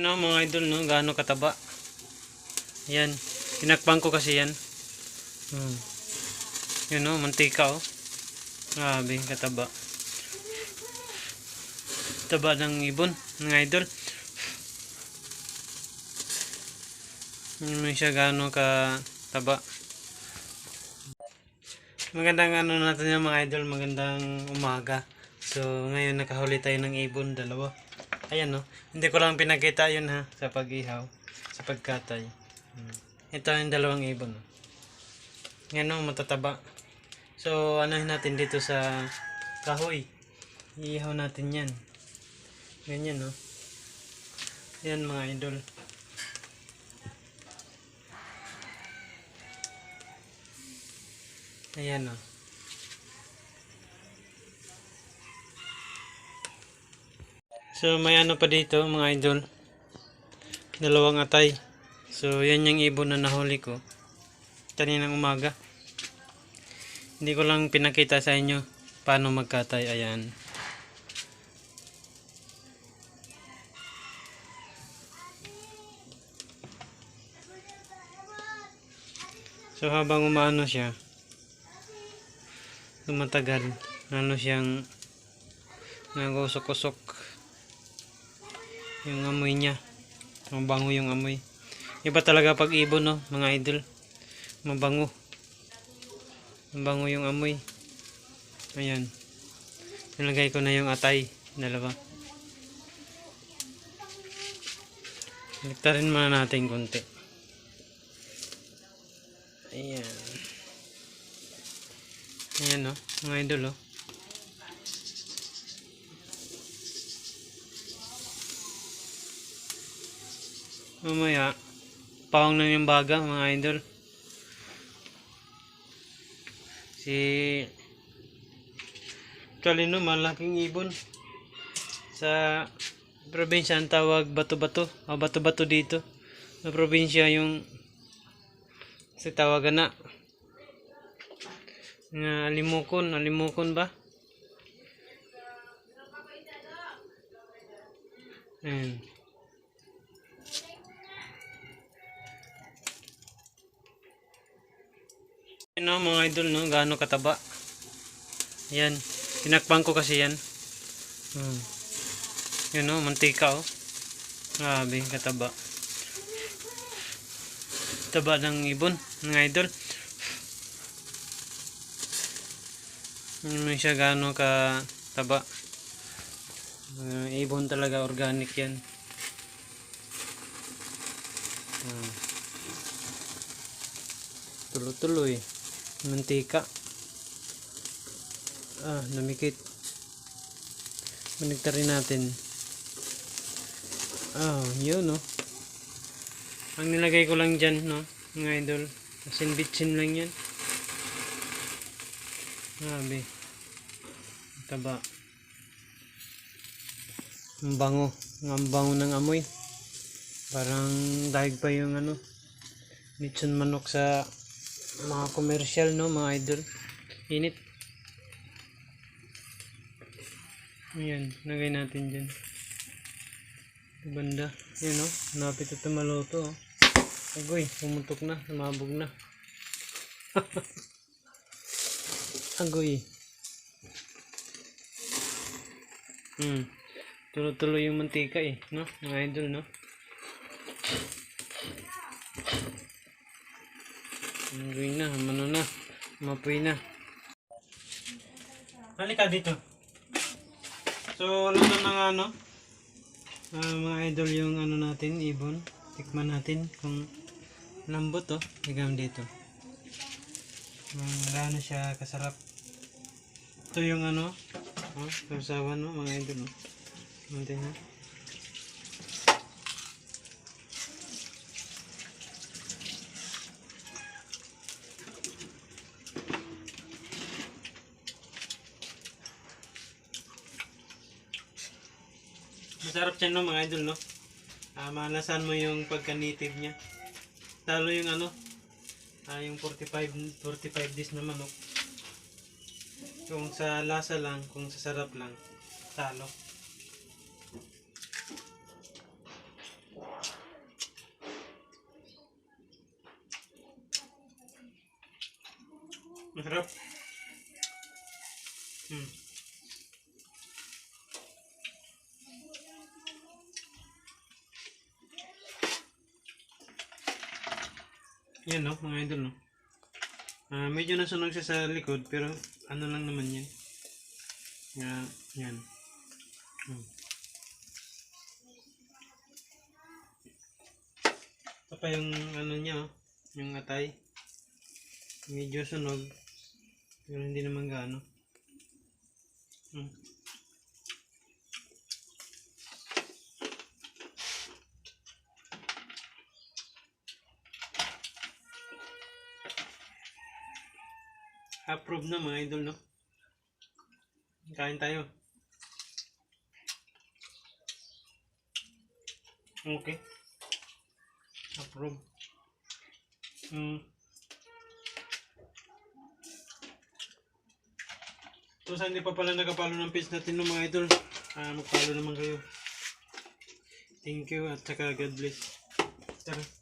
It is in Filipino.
Yun know, mga idol, no? Gaano kataba. Yan. Tinakpan ko kasi yan. Hmm. Yun, no? Mantika, oh. Grabe, kataba. Taba ng ibon, mga idol. Hindi siya gaano kataba. Magandang ano natin yung mga idol, magandang umaga. So, ngayon nakahuli tayo ng ibon, dalawa. Ayan no, hindi ko lang pinakita yun ha, sa pag-ihaw, sa pagkatay. Hmm. Ito yung dalawang ibon. no. Yan no, matataba. So, anuhin natin dito sa kahoy. Iihaw natin yan. Ganyan no. Yan mga idol. Ayan no. So may ano pa dito mga idol. Dalawang atay. So yan yung ibon na nahuli ko. Kaninang umaga. Hindi ko lang pinakita sa inyo paano magkatay. Ayan. So habang umaano siya, tumatagal, ano siyang nagusok-usok yung amoy niya. Mabango yung amoy. Iba talaga pag ibon no, mga idol. Mabango. Mabango yung amoy. Ayan. Nilagay ko na yung atay. Dalawa. Liktarin muna natin konti. Ayan. Ayan no, mga idol oh. Mamaya, pawang na yung baga mga idol. Si Kalino, malaking ibon. Sa probinsya ang tawag bato-bato. O bato-bato dito. Sa probinsya yung sa tawagan na. Nga alimukon, alimukon ba? Ayan. Yan no, mga idol, no? Gaano kataba. Yan. Tinakpan ko kasi yan. Hmm. Yan no, mantika oh. Grabe, kataba. Taba ng ibon, mga idol. Hindi siya gaano kataba. Uh, ibon talaga, organic yan. Hmm. Tuloy-tuloy. Mantika. Ah, namikit. Manigtarin natin. Ah, yun no. Ang nilagay ko lang dyan, no, mga idol. Asin bitsin lang yan. Grabe. Taba. Ang bango. Ang bango ng amoy. Parang dahig pa yung ano. Lechon manok sa mga commercial no mga idol. Init. Ayan lagay natin dyan. Banda. Yun no napit ito maluto oh. agoy pumutok na lumabog na. Agoy. Hmm. Tuloy-tuloy yung mantika eh no mga idol no Hanggang na, ano na, mapoy na. Halika dito. So, luto na nga, ano, ah, mga idol yung ano natin, ibon. Tikman natin kung lambot, oh. Hanggang dito. Um, gaano siya kasarap. Ito yung ano, oh, kausawan, no, mga idol, oh. Natin, ha. Masarap siya no mga idol no. Ah, malasan mo yung pagka-native niya. Talo yung ano, ah, yung 45, 45 days na manok. Kung sa lasa lang, kung sa sarap lang, talo. Masarap. Hmm. Yan no, mga idol no. Ah, medyo nasunog siya sa likod pero ano lang naman yan. Nga, yan. Hmm. Ito pa yung ano niya, oh, yung atay. Medyo sunog. Pero hindi naman gaano. Hmm. Approve na mga idol, no? Kain tayo. Okay. Approve. Hmm. So, sa hindi pa pala nakapalo ng page natin no, mga idol, ah, magpalo naman kayo. Thank you at saka God bless. Tara.